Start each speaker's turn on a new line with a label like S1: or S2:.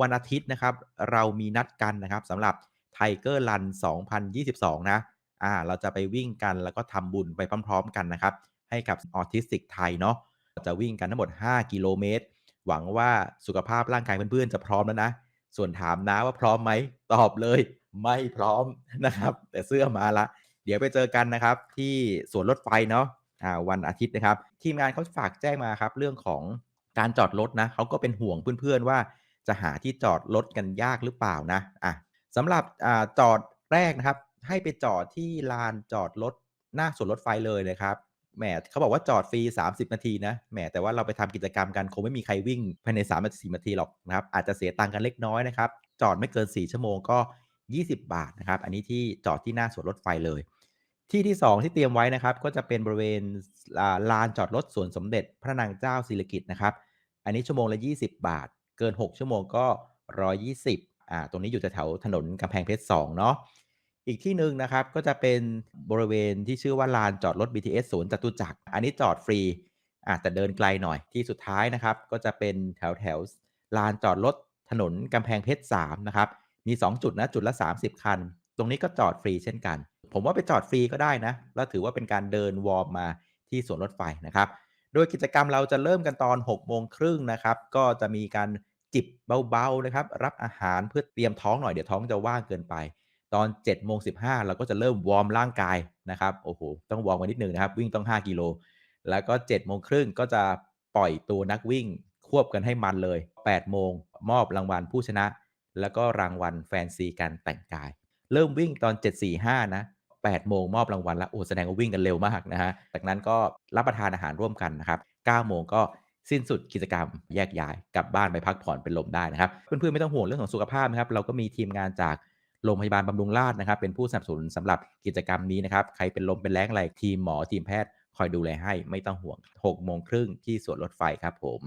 S1: วันอาทิตย์นะครับ เรามีนัดกันนะครับสำหรับ Tiger Run 2022 นะอ่าเราจะไปวิ่งกันแล้วก็ทำบุญไปพร้อม ๆ กันนะครับ ให้กับ Autistic Thai เนาะจะวิ่งกันทั้งหมด 5 กิโลเมตร หวังว่าสุขภาพร่างกายเพื่อนๆ จะพร้อมแล้วนะ ส่วนถามน้าว่าพร้อมไหม ตอบเลย ไม่พร้อมนะครับ แต่เสื้อมาล้วเดี๋ยวไปเจอกันนะครับ ที่สวนรถไฟเนาะอ่าวันอาทิตย์นะครับ ทีมงานเขาฝากแจ้งมาครับ เรื่องของการจอดรถนะเขาก็เป็นห่วงเพื่อนๆว่า จะหาที่จอดรถกันยากหรือเปล่านะอ่าสำหรับอ่าจอดแรกนะครับ ให้ไปจอดที่ลานจอดรถหน้าสวนรถไฟเลยนะครับแหมเขาบอกว่าจอดฟรี 30 นาทีนะแหมแต่ว่าเราไปทำกิจกรรมกันคงไม่มีใครวิ่งภายใน3-4นาทีหรอกนะครับอาจจะเสียตังค์กันเล็กน้อยนะครับจอดไม่เกิน 4 ชั่วโมงก็ 20 บาทนะครับอันนี้ที่จอดที่หน้าสวนรถไฟเลย ที่ที่ 2 ที่เตรียมไว้นะครับก็จะเป็นบริเวณลานจอดรถสวนสมเด็จพระนางเจ้าสิริกิติ์นะครับอันนี้ชั่วโมงละ 20 บาท เกิน 6 ชั่วโมงก็ 120อ่าตรงนี้อยู่แถวถนนกำแพงเพชร2เนาะอีกที่หนึ่งนะครับก็จะเป็นบริเวณที่ชื่อว่าลานจอดรถ BTS สวนจตุจักรอันนี้จอดฟรีอ่าแต่เดินไกลหน่อยที่สุดท้ายนะครับ ก็จะเป็นแถวๆลานจอดรถถนนกำแพงเพชร3นะครับมี 2 จุดนะจุดละ 30 คัน ตรงนี้ก็จอดฟรีเช่นกัน ผมว่าไปจอดฟรีก็ได้นะ แล้วถือว่าเป็นการเดินวอร์มมาที่สวนรถไฟนะครับ โดยกิจกรรมเราจะเริ่มกันตอน6โมงครึ่งนะครับ ก็จะมีการ จิบเบาๆนะครับ รับอาหารเพื่อเตรียมท้องหน่อยเดี๋ยวท้องจะว่างเกินไป ตอน7โมง15เราก็จะเริ่มวอร์มร่างกายนะครับโอ้โฮต้องวอร์มกันนิดหนึ่งนะครับ วิ่งต้อง 5 กิโลแล้วก็7โมงครึ่งก็จะปล่อยตัวนักวิ่งควบกันให้มันเลย8โมงมอบรางวัลผู้ชนะ แล้วก็รางวัลแฟนซีการแต่งกาย เริ่มวิ่งตอน 7:45นะ8โมงมอบรางวัลแล้วโอ้แสดงว่าวิ่งกันเร็วมากนะครับจากนั้นก็รับประทานอาหารร่วมกันนะครับ9โมงก็ สิ้นสุดกิจกรรมแยกย้ายกลับบ้านไปพักผ่อนเป็นลมได้นะครับ เพื่อนๆไม่ต้องห่วงเรื่องของสุขภาพนะครับ เราก็มีทีมงานจากโรงพยาบาลบำรุงราษฎร์นะครับเป็นผู้สนับสนุนสำหรับกิจกรรมนี้นะครับใครเป็นลมเป็นแล้งอะไรทีมหมอทีมแพทย์คอยดูแลให้ไม่ต้องห่วง6โมงครึ่งที่สวนรถไฟครับผม